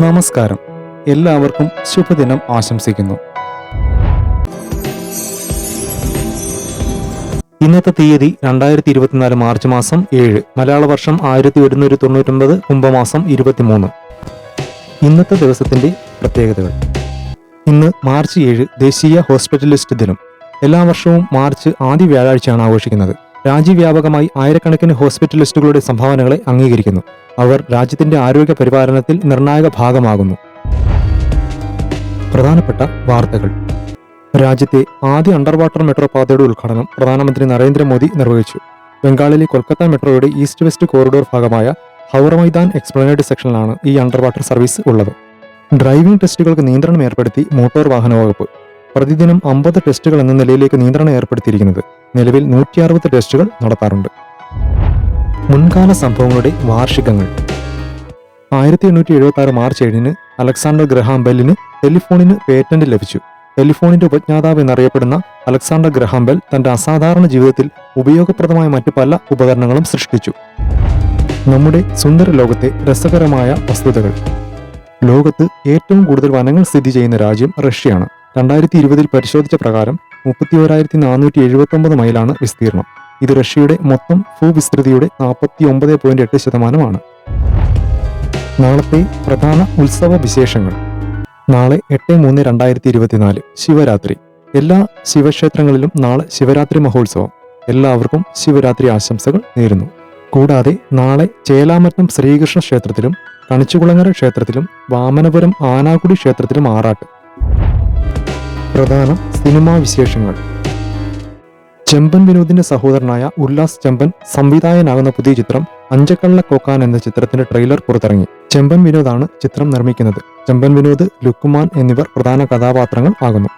നമസ്കാരം. എല്ലാവർക്കും ശുഭദിനം ആശംസിക്കുന്നു. ഇന്നത്തെ തീയതി രണ്ടായിരത്തി ഇരുപത്തിനാല് മാർച്ച് മാസം ഏഴ്. മലയാള വർഷം ആയിരത്തി ഒരുന്നൂറ്റി തൊണ്ണൂറ്റൊമ്പത് കുംഭമാസം ഇരുപത്തിമൂന്ന്. ഇന്നത്തെ ദിവസത്തിന്റെ പ്രത്യേകതകൾ. ഇന്ന് മാർച്ച് ഏഴ് ദേശീയ ഹോസ്പിറ്റലിസ്റ്റ് ദിനം. എല്ലാ വർഷവും മാർച്ച് ആദ്യ വ്യാഴാഴ്ചയാണ് ആഘോഷിക്കുന്നത്. രാജ്യവ്യാപകമായി ആയിരക്കണക്കിന് ഹോസ്പിറ്റലിസ്റ്റുകളുടെ സംഭാവനകളെ അംഗീകരിക്കുന്നു. അവർ രാജ്യത്തിന്റെ ആരോഗ്യ പരിപാലനത്തിൽ നിർണായക ഭാഗമാകുന്നു. പ്രധാനപ്പെട്ട വാർത്തകൾ. രാജ്യത്തെ ആദ്യ അണ്ടർ വാട്ടർ മെട്രോ പാതയുടെ ഉദ്ഘാടനം പ്രധാനമന്ത്രി നരേന്ദ്രമോദി നിർവഹിച്ചു. ബംഗാളിലെ കൊൽക്കത്ത മെട്രോയുടെ ഈസ്റ്റ് വെസ്റ്റ് കോറിഡോർ ഭാഗമായ ഹൗറ മൈതാൻ എക്സ്പ്ലനേഡ് സെക്ഷനിലാണ് ഈ അണ്ടർ വാട്ടർ സർവീസ് ഉള്ളത്. ഡ്രൈവിംഗ് ടെസ്റ്റുകൾക്ക് നിയന്ത്രണം ഏർപ്പെടുത്തി മോട്ടോർ വാഹന വകുപ്പ്. പ്രതിദിനം അമ്പത് ടെസ്റ്റുകൾ എന്ന നിലയിലേക്ക് നിയന്ത്രണം ഏർപ്പെടുത്തിയിരിക്കുന്നത്. നിലവിൽ നൂറ്റി അറുപത് ടെസ്റ്റുകൾ നടത്താറുണ്ട്. മുൻകാല സംഭവങ്ങളുടെ വാർഷികങ്ങൾ. ആയിരത്തി എണ്ണൂറ്റി എഴുപത്തി ആറ് മാർച്ച് ഏഴിന് അലക്സാണ്ടർ ഗ്രഹാം ബെല്ലിന് ടെലിഫോണിന് പേറ്റന്റ് ലഭിച്ചു. ടെലിഫോണിന്റെ ഉപജ്ഞാതാവ് എന്നറിയപ്പെടുന്ന അലക്സാണ്ടർ ഗ്രഹാം ബെൽ തന്റെ അസാധാരണ ജീവിതത്തിൽ ഉപയോഗപ്രദമായ മറ്റു പല ഉപകരണങ്ങളും സൃഷ്ടിച്ചു. നമ്മുടെ സുന്ദര ലോകത്തെ രസകരമായ വസ്തുതകൾ. ലോകത്ത് ഏറ്റവും കൂടുതൽ വനങ്ങൾ സ്ഥിതി ചെയ്യുന്ന രാജ്യം റഷ്യയാണ്. രണ്ടായിരത്തി ഇരുപതിൽ പരിശോധിച്ച പ്രകാരം മുപ്പത്തി ഒരായിരത്തി നാനൂറ്റി എഴുപത്തി ഒമ്പത് മൈലാണ് വിസ്തീർണം. ഇത് റഷ്യയുടെ മൊത്തം ഭൂവിസ്തൃതിയുടെ നാൽപ്പത്തി ഒമ്പത് പോയിന്റ് എട്ട് ശതമാനമാണ്. നാളത്തെ പ്രധാന ഉത്സവ വിശേഷങ്ങൾ. നാളെ എട്ട് മൂന്ന് രണ്ടായിരത്തി ഇരുപത്തിനാല് ശിവരാത്രി. എല്ലാ ശിവക്ഷേത്രങ്ങളിലും നാളെ ശിവരാത്രി മഹോത്സവം. എല്ലാവർക്കും ശിവരാത്രി ആശംസകൾ നേരുന്നു. കൂടാതെ നാളെ ചേലാമറ്റം ശ്രീകൃഷ്ണ ക്ഷേത്രത്തിലും കണിച്ചുകുളങ്ങര ക്ഷേത്രത്തിലും വാമനപുരം ആനാകുടി ക്ഷേത്രത്തിലും ആറാട്ട്. പ്രധാന സിനിമാ വിശേഷങ്ങൾ. ചെമ്പൻ വിനോദിന്റെ സഹോദരനായ ഉല്ലാസ് ചെമ്പൻ സംവിധായകനാകുന്ന പുതിയ ചിത്രം അഞ്ചക്കള്ള കോക്കാൻ എന്ന ചിത്രത്തിന്റെ ട്രെയിലർ പുറത്തിറങ്ങി. ചെമ്പൻ വിനോദാണ് ചിത്രം നിർമ്മിക്കുന്നത്. ചെമ്പൻ വിനോദ് ലുക്കുമാൻ എന്നിവർ പ്രധാന കഥാപാത്രങ്ങൾ ആകുന്നു.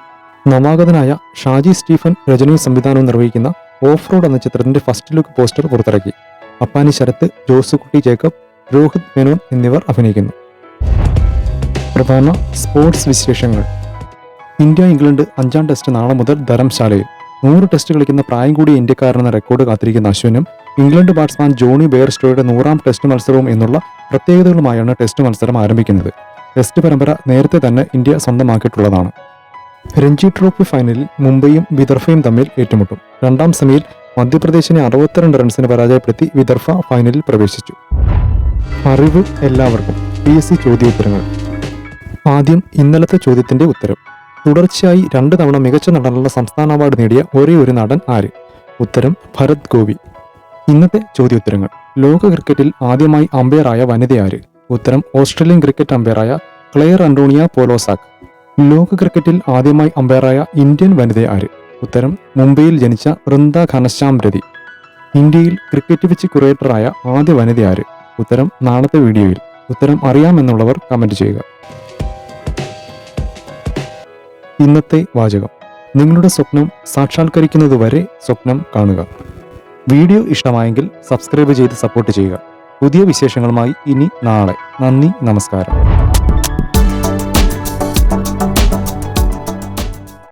നവാഗതനായ ഷാജി സ്റ്റീഫൻ രചനയും സംവിധാനവും നിർവഹിക്കുന്ന ഓഫ് റോഡ് എന്ന ചിത്രത്തിന്റെ ഫസ്റ്റ് ലുക്ക് പോസ്റ്റർ പുറത്തിറക്കി. അപ്പാനി ശരത്ത് ജോസുകുട്ടി ജേക്കബ് രോഹിത് മേനോൻ എന്നിവർ അഭിനയിക്കുന്നു. പ്രധാന സ്പോർട്സ് വിശേഷങ്ങൾ. ഇന്ത്യ ഇംഗ്ലണ്ട് അഞ്ചാം ടെസ്റ്റ് നാളെ മുതൽ ധരംശാലയിൽ. നൂറ് ടെസ്റ്റ് കളിക്കുന്ന പ്രായം കൂടിയ ഇന്ത്യക്കാരെന്ന റെക്കോർഡ് കാത്തിരിക്കുന്ന അശ്വിനും ഇംഗ്ലണ്ട് ബാറ്റ്സ്മാൻ ജോണി ബെയർസ്റ്റോയുടെ നൂറാം ടെസ്റ്റ് മത്സരവും എന്നുള്ള പ്രത്യേകതകളുമായാണ് ടെസ്റ്റ് മത്സരം ആരംഭിക്കുന്നത്. ടെസ്റ്റ് പരമ്പര നേരത്തെ തന്നെ ഇന്ത്യ സ്വന്തമാക്കിയിട്ടുള്ളതാണ്. രഞ്ജി ട്രോഫി ഫൈനലിൽ മുംബൈയും വിദർഭയും തമ്മിൽ ഏറ്റുമുട്ടും. രണ്ടാം സെമിയിൽ മധ്യപ്രദേശിനെ അറുപത്തിരണ്ട് റൺസിന് പരാജയപ്പെടുത്തി വിദർഭ ഫൈനലിൽ പ്രവേശിച്ചു. അറിവ് എല്ലാവർക്കും. പി എസ് സി ചോദ്യോത്തരങ്ങൾ. ആദ്യം ഇന്നലത്തെ ചോദ്യത്തിന്റെ ഉത്തരം. തുടർച്ചയായി രണ്ട് തവണ മികച്ച നടനുള്ള സംസ്ഥാന അവാർഡ് നേടിയ ഒരേ ഒരു നടൻ ആര്? ഉത്തരം ഭരത് ഗോപി. ഇന്നത്തെ ചോദ്യോത്തരങ്ങൾ. ലോക ക്രിക്കറ്റിൽ ആദ്യമായി അമ്പയറായ വനിത ആര്? ഉത്തരം ഓസ്ട്രേലിയൻ ക്രിക്കറ്റ് അമ്പയറായ ക്ലെയർ അന്റോണിയ പോലോസാക് ലോക ക്രിക്കറ്റിൽ ആദ്യമായി അമ്പയറായ ഇന്ത്യൻ വനിത ആര്? ഉത്തരം മുംബൈയിൽ ജനിച്ച വൃന്ദ ഘനശ്യാം രതി. ഇന്ത്യയിൽ ക്രിക്കറ്റ് വെച്ച് കുറേറ്ററായ ആദ്യ വനിത ആര്? ഉത്തരം നാളത്തെ വീഡിയോയിൽ. ഉത്തരം അറിയാമെന്നുള്ളവർ കമന്റ് ചെയ്യുക. ഇന്നത്തെ വാചകം. നിങ്ങളുടെ സ്വപ്നം സാക്ഷാത്കരിക്കുന്നതുവരെ സ്വപ്നം കാണുക. വീഡിയോ ഇഷ്ടമായെങ്കിൽ സബ്സ്ക്രൈബ് ചെയ്ത് സപ്പോർട്ട് ചെയ്യുക. പുതിയ വിശേഷങ്ങളുമായി ഇനി നാളെ. നന്ദി നമസ്കാരം.